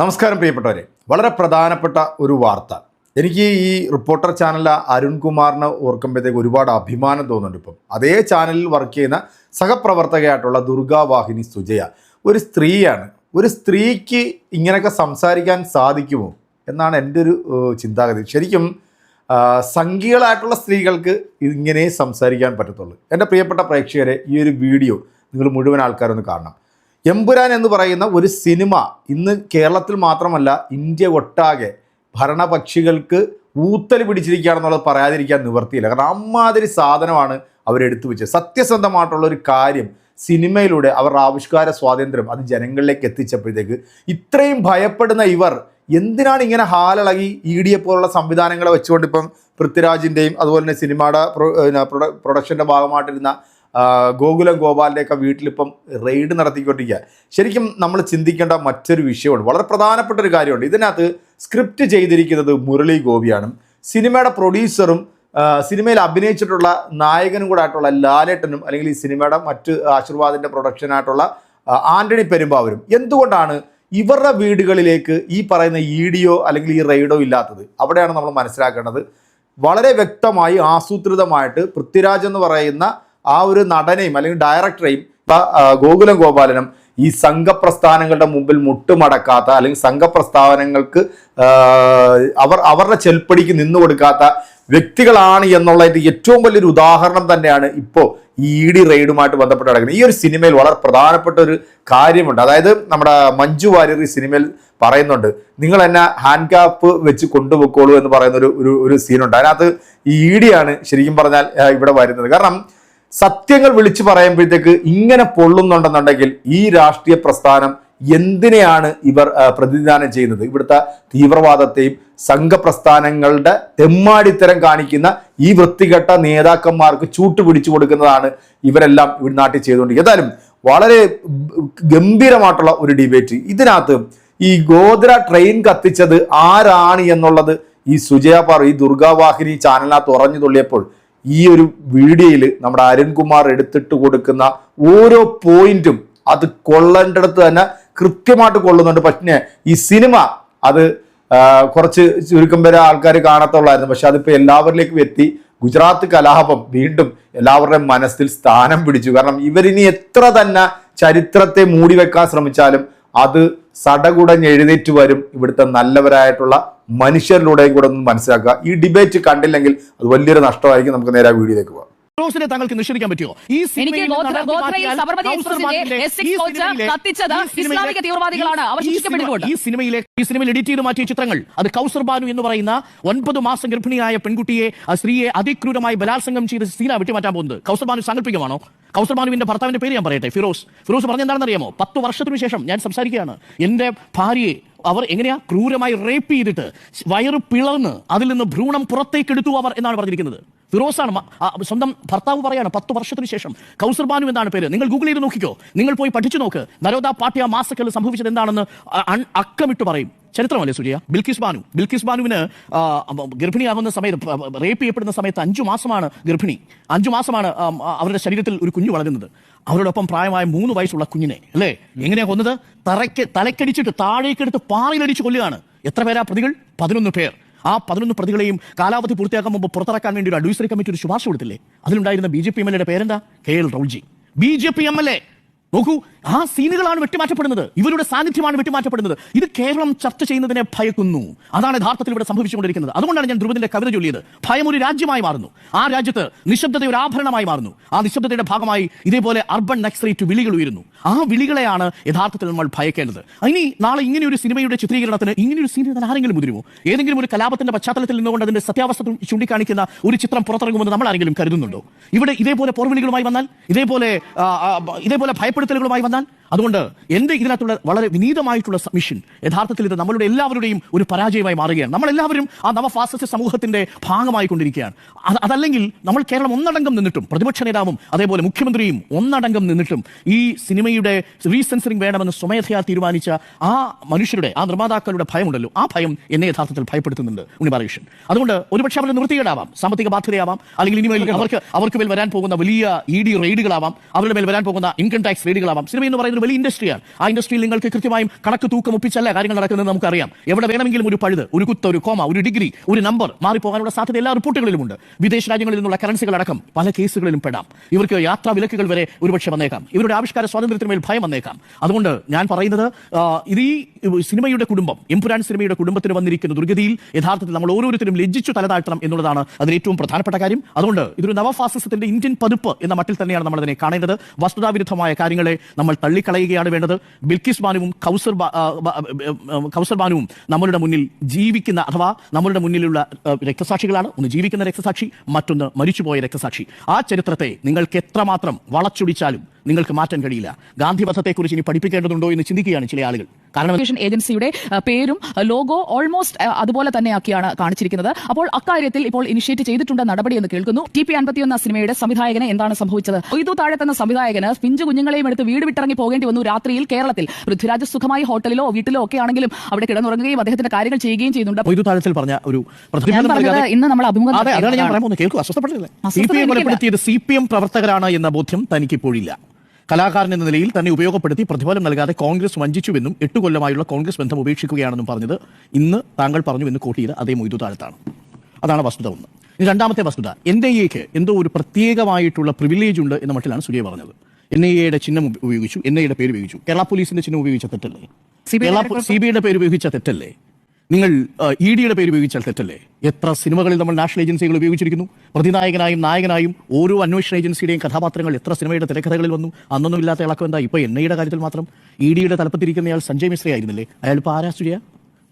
നമസ്കാരം പ്രിയപ്പെട്ടവരെ. വളരെ പ്രധാനപ്പെട്ട ഒരു വാർത്ത. എനിക്ക് ഈ റിപ്പോർട്ടർ ചാനൽ അരുൺകുമാറിനെ ഓർക്കുമ്പോഴത്തേക്ക് ഒരുപാട് അഭിമാനം തോന്നുന്നുണ്ട് ഇപ്പം. അതേ ചാനലിൽ വർക്ക് ചെയ്യുന്ന സഹപ്രവർത്തകയായിട്ടുള്ള ദുർഗാവാഹിനി സുജയ ഒരു സ്ത്രീയാണ്. ഒരു സ്ത്രീക്ക് ഇങ്ങനെയൊക്കെ സംസാരിക്കാൻ സാധിക്കുമോ എന്നാണ് എന്റെ ഒരു ചിന്താഗതി. ശരിക്കും സംഘികളായിട്ടുള്ള സ്ത്രീകൾക്ക് ഇങ്ങനെ സംസാരിക്കാൻ പറ്റത്തുള്ളൂ. എന്റെ പ്രിയപ്പെട്ട പ്രേക്ഷകരെ ഈ ഒരു വീഡിയോ നിങ്ങൾ മുഴുവൻ ആൾക്കാരൊന്ന് കാണണം. എമ്പുരാൻ എന്ന് പറയുന്ന ഒരു സിനിമ ഇന്ന് കേരളത്തിൽ മാത്രമല്ല ഇന്ത്യ ഒട്ടാകെ ഭരണപക്ഷികൾക്ക് ഊത്തൽ പിടിച്ചിരിക്കുകയാണെന്നുള്ളത് പറയാതിരിക്കാൻ നിവർത്തിയില്ല കാരണം അമ്മാതിരി സാധനമാണ് അവരെടുത്തു വെച്ചത്. സത്യസന്ധമായിട്ടുള്ള ഒരു കാര്യം സിനിമയിലൂടെ അവരുടെ ആവിഷ്കാര സ്വാതന്ത്ര്യം അത് ജനങ്ങളിലേക്ക് എത്തിച്ചപ്പോഴത്തേക്ക് ഇത്രയും ഭയപ്പെടുന്ന ഇവർ എന്തിനാണ് ഇങ്ങനെ ഹാലിളകി ഇ ഡിയെ പോലുള്ള സംവിധാനങ്ങളെ വെച്ചുകൊണ്ട് ഇപ്പം പൃഥ്വിരാജിന്റെയും അതുപോലെ തന്നെ സിനിമയുടെ പ്രൊ- പ്രൊഡക്ഷന്റെ ഭാഗമായിട്ടിരുന്ന ഗോകുലം ഗോപാലിന്റെയൊക്കെ വീട്ടിലിപ്പം റെയ്ഡ് നടത്തിക്കൊണ്ടിരിക്കുക. ശരിക്കും നമ്മൾ ചിന്തിക്കേണ്ട മറ്റൊരു വിഷയമുണ്ട്. വളരെ പ്രധാനപ്പെട്ട ഒരു കാര്യമുണ്ട്. ഇതിനകത്ത് സ്ക്രിപ്റ്റ് ചെയ്തിരിക്കുന്നത് മുരളി ഗോപിയാണ്. സിനിമയുടെ പ്രൊഡ്യൂസറും സിനിമയിൽ അഭിനയിച്ചിട്ടുള്ള നായകനും കൂടെ ആയിട്ടുള്ള ലാലേട്ടനും അല്ലെങ്കിൽ ഈ സിനിമയുടെ മറ്റ് ആശീർവാദിന്റെ പ്രൊഡക്ഷനായിട്ടുള്ള ആന്റണി പെരുമ്പാവരും എന്തുകൊണ്ടാണ് ഇവരുടെ വീടുകളിലേക്ക് ഈ പറയുന്ന ഈഡിയോ അല്ലെങ്കിൽ ഈ റെയ്ഡോ ഇല്ലാത്തത്? അവിടെയാണ് നമ്മൾ മനസ്സിലാക്കേണ്ടത്. വളരെ വ്യക്തമായി ആസൂത്രിതമായിട്ട് പൃഥ്വിരാജ് എന്ന് പറയുന്ന ആ ഒരു നടനെയും അല്ലെങ്കിൽ ഡയറക്ടറെയും ഗോകുലം ഗോപാലനും ഈ സംഘപ്രസ്ഥാനങ്ങളുടെ മുമ്പിൽ മുട്ടുമടക്കാത്ത അല്ലെങ്കിൽ സംഘപ്രസ്ഥാനങ്ങൾക്ക് അവർ അവരുടെ ചെൽപ്പടിക്ക് നിന്നു കൊടുക്കാത്ത വ്യക്തികളാണ് എന്നുള്ളതിന്റെ ഏറ്റവും വലിയൊരു ഉദാഹരണം തന്നെയാണ് ഇപ്പോൾ ഈ ഇ ഡി റെയ്ഡുമായിട്ട് ബന്ധപ്പെട്ട് നടക്കുന്നത്. ഈ ഒരു സിനിമയിൽ വളരെ പ്രധാനപ്പെട്ട ഒരു കാര്യമുണ്ട്. അതായത് നമ്മുടെ മഞ്ജു വാര്യർ ഈ സിനിമയിൽ പറയുന്നുണ്ട് നിങ്ങൾ എന്നെ ഹാൻഡ് ക്യാപ്പ് വെച്ച് കൊണ്ടുപോയിക്കോളൂ എന്ന് പറയുന്ന ഒരു ഒരു സീനുണ്ട് അതിനകത്ത് ഈ ഇ ഡിയാണ് ആണ് ശരിക്കും പറഞ്ഞാൽ ഇവിടെ വരുന്നത്. കാരണം സത്യങ്ങൾ വിളിച്ചു പറയുമ്പോഴത്തേക്ക് ഇങ്ങനെ പൊള്ളുന്നുണ്ടെന്നുണ്ടെങ്കിൽ ഈ രാഷ്ട്രീയ പ്രസ്ഥാനം എന്തിനെയാണ് ഇവർ പ്രതിനിധാനം ചെയ്യുന്നത്? ഇവിടുത്തെ തീവ്രവാദത്തെയും സംഘപ്രസ്ഥാനങ്ങളുടെ തെമ്മാടിത്തരം കാണിക്കുന്ന ഈ വൃത്തികെട്ട നേതാക്കന്മാർക്ക് ചൂട്ടുപിടിച്ചു കൊടുക്കുന്നതാണ് ഇവരെല്ലാം ഇവിടെ നാട്ടിൽ ചെയ്തുകൊണ്ടിരിക്കുന്നത്. ഏതായാലും വളരെ ഗംഭീരമായിട്ടുള്ള ഒരു ഡിബേറ്റ് ഇതിനകത്ത് ഈ ഗോദ്ര ട്രെയിൻ കത്തിച്ചത് ആരാണ് എന്നുള്ളത് ഈ സുജയ പാർ ഈ ദുർഗാവാഹിനി ചാനലിനകത്ത് ഉറഞ്ഞു തുള്ളിയപ്പോൾ ഈ ഒരു വീഡിയോയിൽ നമ്മുടെ അരുൺകുമാർ എടുത്തിട്ട് കൊടുക്കുന്ന ഓരോ പോയിന്റും അത് കൊള്ളേണ്ടടുത്ത് തന്നെ കൃത്യമായിട്ട് കൊള്ളുന്നുണ്ട്. പക്ഷേ ഈ സിനിമ അത് കുറച്ച് ചുരുക്കം പേരെ ആൾക്കാർ കാണത്തുള്ളായിരുന്നു. പക്ഷെ അതിപ്പോൾ എല്ലാവരിലേക്കും എത്തി. ഗുജറാത്ത് കലാപം വീണ്ടും എല്ലാവരുടെയും മനസ്സിൽ സ്ഥാനം പിടിച്ചു. കാരണം ഇവരിനി എത്ര തന്നെ ചരിത്രത്തെ മൂടിവെക്കാൻ ശ്രമിച്ചാലും അത് സടകുടഞ്ഞെഴുതേറ്റ് വരും ഇവിടുത്തെ നല്ലവരായിട്ടുള്ള മനുഷ്യരിലൂടെയും കൂടെ ഒന്ന് മനസ്സിലാക്കുക. ഈ ഡിബേറ്റ് കണ്ടില്ലെങ്കിൽ അത് വലിയൊരു നഷ്ടമായിരിക്കും. നമുക്ക് നേരെ ആ വീഡിയോയിലേക്ക് പോകാം. ഫിറോസിനെ താങ്കൾക്ക് നിഷേധിക്കാൻ പറ്റുമോ? ഈ ഈ സിനിമയിലെ- ഈ ഇസ്ലാമിക തീവ്രവാദികളാണ്. അവർ ഈ ശിക്ഷിക്കപ്പെട്ടിട്ടുണ്ട്. ഈ സിനിമയിലെ ഈ സിനിമയിൽ എഡിറ്റ് ചെയ്ത് മാറ്റിയ ചിത്രങ്ങൾ. അത് കൗസർ ബാനു എന്ന് പറയുന്ന ഒൻപത് മാസം ഗർഭിണിയായ പെൺകുട്ടിയെ ആ സ്ത്രീയെ അതിക്രൂരമായി ബലാത്സംഗം ചെയ്ത് സീന വിട്ടുമാറ്റാൻ പോകുന്നത്. കൗസർ ബാനു സാങ്കല്പികമാണോ? കൗസർ ബാനുവിന്റെ ഭർത്താവിന്റെ പേര് ഞാൻ പറയട്ടെ. ഫിറോസ്. ഫിറോസ് പറഞ്ഞെന്താണെന്ന് അറിയാമോ പത്ത് വർഷത്തിനു ശേഷം ഞാൻ സംസാരിക്കുകയാണ്. എന്റെ ഭാര്യയെ അവർ എങ്ങനെയാ ക്രൂരമായി റേപ്പ് ചെയ്തിട്ട് വയറ് പിളർന്ന് അതിൽ നിന്ന് ഭ്രൂണം പുറത്തേക്ക് എടുത്തു അവർ എന്നാണ് പറഞ്ഞിരിക്കുന്നത്. ഫിറോസാണ് സ്വന്തം ഭർത്താവ് പറയാണ് പത്ത് വർഷത്തിന് ശേഷം. കൗസർ ബാനു എന്നാണ് പേര്. നിങ്ങൾ ഗൂഗിൾ ചെയ്ത് നോക്കിക്കോ. നിങ്ങൾ പോയി പഠിച്ചു നോക്ക്. നരോദ പാട്യ മാസക്കൽ സംഭവിച്ചത് എന്താണെന്ന് അക്കമിട്ട് പറയും. ചരിത്രമല്ലേ സൂര്യ ബിൽക്കിസ് ബാനു. ബിൽക്കിസ് ബാനുവിന് ഗർഭിണിയാകുന്ന സമയത്ത് റേപ്പ് ചെയ്യപ്പെടുന്ന സമയത്ത് അഞ്ചു മാസമാണ് ഗർഭിണി. അഞ്ചു മാസമാണ് അവരുടെ ശരീരത്തിൽ ഒരു കുഞ്ഞു വളരുന്നത്. അവരോടൊപ്പം പ്രായമായ മൂന്ന് വയസ്സുള്ള കുഞ്ഞിനെ അല്ലേ? എങ്ങനെയാ കൊന്നത്? തറയ്ക്ക് തലക്കടിച്ചിട്ട് താഴേക്കെടുത്ത് പാറയിലടിച്ച് കൊല്ലുകയാണ്. എത്ര പേരാ പ്രതികൾ? പതിനൊന്ന് പേർ. ആ പതിനൊന്ന് പ്രതികളെയും കാലാവധി പൂർത്തിയാക്കാൻ മുമ്പ് പുറത്തിറക്കാൻ വേണ്ടി ഒരു അഡ്വൈസറി കമ്മിറ്റി ഒരു ശുപാർശ കൊടുത്തില്ലേ? അതിലുണ്ടായിരുന്ന B J P M L എയുടെ പേരെന്താ? K L Raulji. B J P M L A നോക്കൂ ആ സീനുകളാണ് വെട്ടിമാറ്റപ്പെടുന്നത്. ഇവരുടെ സാന്നിധ്യമാണ് വെട്ടിമാറ്റപ്പെടുന്നത്. ഇത് കേരളം ചർച്ച ചെയ്യുന്നതിനെ ഭയക്കുന്നു. അതാണ് യഥാർത്ഥത്തിൽ ഇവിടെ സംഭവിച്ചുകൊണ്ടിരിക്കുന്നത്. അതുകൊണ്ടാണ് ഞാൻ ധ്രുവത്തിന്റെ കവിത ചൊല്ലിയത്. ഭയം ഒരു രാജ്യമായി മാറുന്നു. ആ രാജ്യത്ത് നിശബ്ദത ഒരു ആഭരണമായി മാറുന്നു. ആ നിശബ്ദതയുടെ ഭാഗമായി ഇതേപോലെ അർബൻ നക്സറേറ്റ് വിളികൾ ഉയരുന്നു. ആ വിളികളെയാണ് യഥാർത്ഥത്തിൽ നമ്മൾ ഭയക്കേണ്ടത്. ഇനി നാളെ ഇങ്ങനെ ഒരു സിനിമയുടെ ചിത്രീകരണത്തിന് ഇങ്ങനെ ഒരു സീനിൽ ആരെങ്കിലും മുതിരുമോ? ഏതെങ്കിലും ഒരു കലാപത്തിന്റെ പശ്ചാത്തലത്തിൽ നിന്നുകൊണ്ട് അതിന്റെ സത്യാവസ്ഥ ചൂണ്ടിക്കാണിക്കുന്ന ഒരു ചിത്രം പുറത്തിറങ്ങുമെന്ന് നമ്മൾ ആരെങ്കിലും കരുതുന്നുണ്ടോ? ഇവിടെ ഇതേപോലെ പോർവിളികളുമായി വന്നാൽ ഇതേപോലെ ഇതേപോലെ ആ, ഇതേപോലെ വന്നാൽ അതുകൊണ്ട് എന്റെ ഇതിനകത്തുള്ള വളരെ വിനീതമായിട്ടുള്ള സബ്മിഷൻ യഥാർത്ഥത്തിൽ ഇത് നമ്മളുടെ എല്ലാവരുടെയും ഒരു പരാജയമായി മാറുകയാണ്. നമ്മളെല്ലാവരും ആ നവഫാസിസ്റ്റ് സമൂഹത്തിന്റെ ഭാഗമായി കൊണ്ടിരിക്കുകയാണ് അത് അതല്ലെങ്കിൽ നമ്മൾ കേരളം ഒന്നടങ്കം നിന്നിട്ടും പ്രതിപക്ഷ നേതാവും അതേപോലെ മുഖ്യമന്ത്രിയും ഒന്നടങ്കം നിന്നിട്ടും ഈ സിനിമയുടെ റീസെൻസറിങ് വേണമെന്ന് സ്വമേധയാ തീരുമാനിച്ച ആ മനുഷ്യരുടെ ആ നിർമ്മാതാക്കളുടെ ഭയമുണ്ടല്ലോ. ആ ഭയം എന്നെ യഥാർത്ഥത്തിൽ ഭയപ്പെടുത്തുന്നുണ്ട്. ഉണ്ണി അതുകൊണ്ട് ഒരുപക്ഷെ അവരുടെ നിവൃത്തികേടാവാം സാമ്പത്തിക ബാധ്യതയാവാം അല്ലെങ്കിൽ ഇനിമേൽ അവർക്ക് അവർക്ക് മേൽ വരാൻ പോകുന്ന വലിയ ഇ ഡി റെയ്ഡുകളാവാം അവരുടെ മേൽ വരാൻ പോകുന്ന ഇൻകം ടാക്സ് റെയ്ഡുകളാവാം സിനിമ എന്ന് പറയുന്ന പറയുന്നത് വലിയ ഇൻഡസ്ട്രിയാണ്. ആ ഇൻഡസ്ട്രിയിൽ നിങ്ങൾക്ക് കൃത്യമായും കണക്ക് തൂക്കം ഒപ്പിച്ചല്ല കാര്യങ്ങൾ നടക്കുന്നത് നമുക്കറിയാം. എവിടെ വേണമെങ്കിലും ഒരു പഴുത് ഒരു കുത്ത് ഒരു കോമ ഒരു ഡിഗ്രി ഒരു നമ്പർ മാറിപ്പോകാനുള്ള സാധ്യത എല്ലാ റിപ്പോർട്ടുകളിലുമുണ്ട് വിദേശ രാജ്യങ്ങളിൽ നിന്നുള്ള കറൻസികൾ അടക്കം പല കേസുകളിലും പെടാം. ഇവർക്ക് യാത്രാ വിലക്കുകൾ വരെ ഒരുപക്ഷെ വന്നേക്കാം. ഇവരുടെ ആവിഷ്കാര സ്വാതന്ത്ര്യത്തിന് മേൽ ഭയം വന്നേക്കാം. അതുകൊണ്ട് ഞാൻ പറയുന്നത് ഇത് ഈ സിനിമയുടെ കുടുംബം എംപുരാൻ സിനിമയുടെ കുടുംബത്തിന് വന്നിരിക്കുന്ന ദുർഗതിയിൽ യഥാർത്ഥത്തിൽ നമ്മൾ ഓരോരുത്തരും ലജ്ജിച്ചു തലതാഴ്ത്തണം എന്നുള്ളതാണ് അതിൽ ഏറ്റവും പ്രധാനപ്പെട്ട കാര്യം. അതുകൊണ്ട് ഇതൊരു നവഫാസിസത്തിന്റെ ഇന്ത്യൻ പതിപ്പ് എന്ന മട്ടിൽ തന്നെയാണ് നമ്മൾ അതിനെ കാണേണ്ടത്. വസ്തുതാവിരുദ്ധമായ കാര്യങ്ങളെ നമ്മൾ തള്ളിക്കളയുകയാണ് വേണ്ടത്. ബിൽക്കിസ് ബാനുവും കൗസർ കൗസർ ബാനുവും നമ്മളുടെ മുന്നിൽ ജീവിക്കുന്ന അഥവാ നമ്മളുടെ മുന്നിലുള്ള രക്തസാക്ഷികളാണ്. ഒന്ന് ജീവിക്കുന്ന രക്തസാക്ഷി മറ്റൊന്ന് മരിച്ചുപോയ രക്തസാക്ഷി. ആ ചരിത്രത്തെ നിങ്ങൾക്ക് എത്രമാത്രം വളച്ചൊടിച്ചാലും നിങ്ങൾക്ക് മാറ്റാൻ കഴിയില്ല. ഗാന്ധിവധത്തെക്കുറിച്ച് ഇനി പഠിപ്പിക്കേണ്ടതുണ്ടോ എന്ന് ചിന്തിക്കുകയാണ് ചില ആളുകൾ. കാരണം ഏജൻസിയുടെ പേരും ലോഗോ ഓൾമോസ്റ്റ് അതുപോലെ തന്നെയാക്കിയാണ് കാണിച്ചിരിക്കുന്നത്. അപ്പോൾ അക്കാര്യത്തിൽ ഇപ്പോൾ ഇനിഷ്യേറ്റ് ചെയ്തിട്ടുണ്ട് നടപടി എന്ന് കേൾക്കുന്നു. ടി പി അൻപത്തിയൊന്ന സിനിമയുടെ സംവിധായകന് എന്താണ് സംഭവിച്ചത്? ഇതു താഴെത്തുന്ന സംവിധായകന് പിഞ്ചു കുഞ്ഞുങ്ങളെയും എടുത്ത് വീട് വിട്ടിറങ്ങി പോകേണ്ടി വന്നു രാത്രിയിൽ കേരളത്തിൽ. പൃഥ്വിരാജ് സുഖമായി ഹോട്ടലിലോ വീട്ടിലോ ഒക്കെ ആണെങ്കിലും അവിടെ കിടന്നുറങ്ങുകയും അദ്ദേഹത്തിന്റെ കാര്യങ്ങൾ ചെയ്യുകയും ചെയ്യുന്നുണ്ട്. താഴത്തിൽ പറഞ്ഞ ഒരു ഇന്ന് നമ്മൾ അഭിമുഖം സി പി എം പ്രവർത്തകരാണ് എന്ന ബോധ്യം തനിക്കിപ്പോഴില്ല. കലാകാരൻ എന്ന നിലയിൽ തന്നെ ഉപയോഗപ്പെടുത്തി പ്രതിഫലം നൽകാതെ കോൺഗ്രസ് വഞ്ചിച്ചുവെന്നും എട്ട് കൊല്ലമായുള്ള കോൺഗ്രസ് ബന്ധം ഉപേക്ഷിക്കുകയാണെന്നും പറഞ്ഞത് ഇന്ന് താങ്കൾ പറഞ്ഞുവെന്ന് കോട്ട് ചെയ്ത് അതേ മൊയ്തു താഴത്താണ് അതാണ് വസ്തുത ഒന്ന്. ഇനി രണ്ടാമത്തെ വസ്തുത. എൻ ഐ എക്ക് എന്തോ ഒരു പ്രത്യേകമായിട്ടുള്ള പ്രിവിലേജ് ഉണ്ട് എന്ന മട്ടിലാണ് സുജയ പറഞ്ഞത്. എൻ ഐ എയുടെ ചിഹ്നം ഉപയോഗിച്ചു എൻ ഐയുടെ പേര് ഉപയോഗിച്ചു. കേരള പോലീസിന്റെ ചിഹ്നം ഉപയോഗിച്ച തെറ്റല്ലേ? കേരള സി ബി ഐയുടെ പേര് ഉപയോഗിച്ച തെറ്റല്ലേ? നിങ്ങൾ ഇ ഡിയുടെ പേര് ഉപയോഗിച്ചാൽ തെറ്റല്ലേ? എത്ര സിനിമകളിൽ നമ്മൾ നാഷണൽ ഏജൻസികൾ ഉപയോഗിച്ചിരിക്കുന്നു? പ്രതിനായകനായും നായകനായും ഓരോ അന്വേഷണ ഏജൻസിയുടെയും കഥാപാത്രങ്ങൾ എത്ര സിനിമയുടെ തിരക്കഥകളിൽ വന്നു? അന്നൊന്നും ഇല്ലാത്ത ഇളക്കം എന്താ? ഇപ്പൊ എൻ കാര്യത്തിൽ മാത്രം ഇ ഡിയുടെ തലപ്പത്തിരിക്കുന്നയാൾ സഞ്ജയ് മിശ്ര ആയിരുന്നില്ലേ? അയാൾ ഇപ്പോൾ ആരാ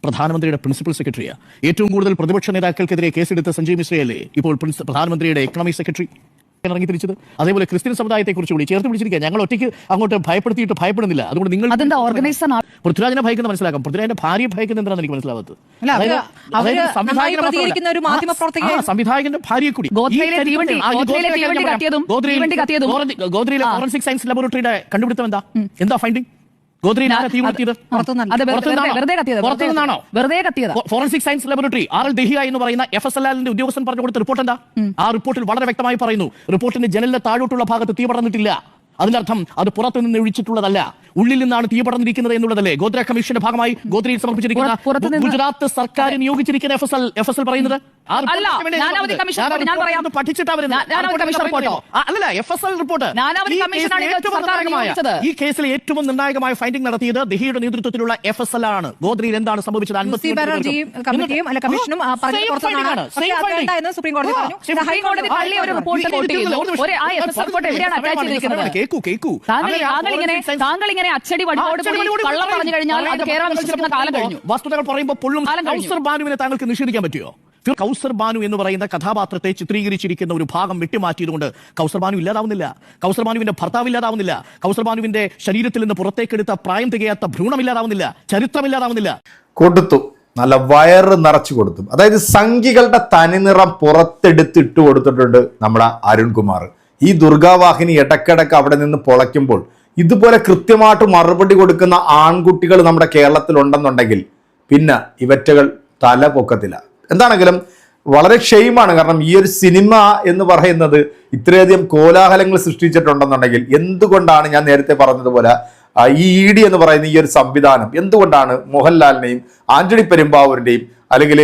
പ്രധാനമന്ത്രിയുടെ പ്രിൻസിപ്പൽ സെക്രട്ടറിയാ. ഏറ്റവും കൂടുതൽ പ്രതിപക്ഷ നേതാക്കൾക്കെതിരെ കേസെടുത്ത സഞ്ജയ് മിശ്രയല്ലേ? ഇപ്പോൾ പ്രധാനമന്ത്രിയുടെ എക്കണോമിക് സെക്രട്ടറി ഇറങ്ങി തിരിച്ചത് അതേപോലെ ക്രിസ്ത്യൻ സമുദായത്തെ കുറിച്ച് കൂടി ചേർത്ത് പിടിച്ചിരിക്കുക ഞങ്ങൾ ഒറ്റയ്ക്ക് അങ്ങോട്ട് ഭയപ്പെടുത്തിയിട്ട് ഭയപ്പെടുന്നില്ല. അതുകൊണ്ട് നിങ്ങൾ അതെന്താ ഓർഗനൈസർ പൃഥ്വിരാജിനെ ഭയക്കുന്ന മനസ്സിലാക്കാം. പൃഥ്വിരാജിന്റെ ഭാര്യ ഭയക്കുന്ന എന്താണെന്ന് എനിക്ക് മനസ്സിലാവാത്തത്. സംവിധായകന്റെ ഭാര്യയെ കൂടി. ഗോദ്രയിലെ. ഫോറൻസിക് സയൻസ് ലബോറട്ടറിയുടെ കണ്ടുപിടുത്തം എന്താ? എന്താ finding forensic science laboratory R L Dahiya എന്ന് പറയുന്ന എഫ് എസ് എൽ ആലിന്റെ ഉദ്യോഗസ്ഥൻ പറഞ്ഞു കൊടുത്ത റിപ്പോർട്ട് എന്താ? ആ റിപ്പോർട്ടിൽ വളരെ വ്യക്തമായി പറയുന്നു. റിപ്പോർട്ടിന്റെ ജനലിന്റെ താഴോട്ടുള്ള ഭാഗത്ത് തീ പടർന്നിട്ടില്ല. അതിന്റെ അർത്ഥം അത് പുറത്തു നിന്ന് ഒഴിച്ചിട്ടുള്ളതല്ല. ഉള്ളിൽ നിന്നാണ് തീ പടർന്നിരിക്കുന്നത് എന്നുള്ളതല്ലേ? ഗോത്ര കമ്മീഷന്റെ ഭാഗമായി ഗോത്രയിൽ സമർപ്പിച്ചിരിക്കുന്ന ഗുജറാത്ത് സർക്കാർ നിയോഗിച്ചിരിക്കുന്ന F S L F S L പറയുന്നത്? ഈ കേസിൽ ഏറ്റവും നിർണായകമായ- ഫൈൻഡിംഗ് നടത്തിയത് ദഹിയുടെ നേതൃത്വത്തിലുള്ള എഫ് എസ് എൽ ആണ് ഗോദ്രിയിൽ എന്താണ് സംഭവിച്ചത് യു സി 51 ബാനർജിയും കമ്മിറ്റിയും അല്ല കമ്മീഷനും ആ, പറഞ്ഞത് Same പുറത്തുനിന്നാണ്. finding ആണ്. പക്ഷേ Same അത് finding. വേണ്ട എന്ന് സുപ്രീം കോടതി പറഞ്ഞു. ഹൈക്കോടതി finding. ഒരു ആ, report ഈ- quote ചെയ്യുന്നു. ഒരു നിമിഷം. ഒരു- ആ FSL report എവിടെയാണ് attach സമയമാണ്, ചെയ്തിരിക്കുന്നത്? കേക്കൂ കേക്കൂ താങ്കൾ ഇങ്ങനെ അച്ചടി വടിയോട് അച്ചടി കള്ളം പറഞ്ഞു കഴിഞ്ഞാൽ അത് പറയാം. കേരളം കാലം കഴിഞ്ഞു വസ്തുതകൾ പറയുമ്പോൾ പൊള്ളും താങ്കൾക്ക് നിഷേധിക്കാൻ പറ്റുമോ കൗസർ ബാനു എന്ന് പറയുന്ന കഥാപാത്രത്തെ ചിത്രീകരിച്ചിരിക്കുന്ന ഒരു ഭാഗം വെട്ടിമാറ്റിയതുകൊണ്ട് കൗസർ ബാനു ഇല്ലാതാവുന്നില്ല. കൗസർ ബാനുവിന്റെ ഭർത്താവ് ഇല്ലാതാവുന്നില്ല. കൗസർ ബാനുവിന്റെ ശരീരത്തിൽ നിന്ന് പുറത്തേക്കെടുത്ത പ്രായം തികയാത്ത ചരിത്രം ഇല്ലാതാവുന്നില്ല കൊടുത്തു. നല്ല വയറ് നിറച്ചു കൊടുത്തു. അതായത് സംഖ്യകളുടെ തനിനിറം പുറത്തെടുത്തിട്ട് കൊടുത്തിട്ടുണ്ട് നമ്മുടെ അരുൺകുമാർ. ഈ ദുർഗാവാഹിനി ഇടക്കിടക്ക് അവിടെ നിന്ന് പൊളയ്ക്കുമ്പോൾ ഇതുപോലെ കൃത്യമായിട്ട് മറുപടി കൊടുക്കുന്ന ആൺകുട്ടികൾ നമ്മുടെ കേരളത്തിൽ ഉണ്ടെന്നുണ്ടെങ്കിൽ പിന്നെ ഇവറ്റകൾ തല പൊക്കത്തില്ല എന്താണെങ്കിലും വളരെ ക്ഷയമാണ് കാരണം ഈ ഒരു സിനിമ എന്ന് പറയുന്നത് ഇത്രയധികം കോലാഹലങ്ങൾ സൃഷ്ടിച്ചിട്ടുണ്ടെന്നുണ്ടെങ്കിൽ എന്തുകൊണ്ടാണ് ഞാൻ നേരത്തെ പറഞ്ഞതുപോലെ ഈ ഇ ഡി എന്ന് പറയുന്ന ഈ ഒരു സംവിധാനം എന്തുകൊണ്ടാണ് മോഹൻലാലിനെയും ആന്റണി പെരുമ്പാവൂരിന്റെയും അല്ലെങ്കിൽ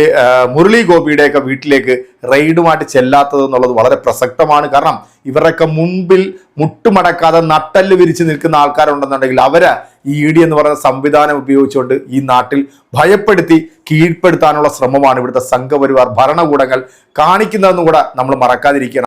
മുരളി ഗോപിയുടെയൊക്കെ വീട്ടിലേക്ക് റെയ്ഡുമായിട്ട് ചെല്ലാത്തത് എന്നുള്ളത് വളരെ പ്രസക്തമാണ്. കാരണം ഇവരുടെയൊക്കെ മുമ്പിൽ മുട്ടുമടക്കാതെ നട്ടൽ വിരിച്ച് നിൽക്കുന്ന ആൾക്കാരുണ്ടെന്നുണ്ടെങ്കിൽ അവർ ഈ ഇ ഡി എന്ന് പറയുന്ന സംവിധാനം ഉപയോഗിച്ചുകൊണ്ട് ഈ നാട്ടിൽ ഭയപ്പെടുത്തി കീഴ്പ്പെടുത്താനുള്ള ശ്രമമാണ് ഇവിടുത്തെ സംഘപരിവാർ ഭരണകൂടങ്ങൾ കാണിക്കുന്നതെന്നും കൂടെ നമ്മൾ മറക്കാതിരിക്കണം.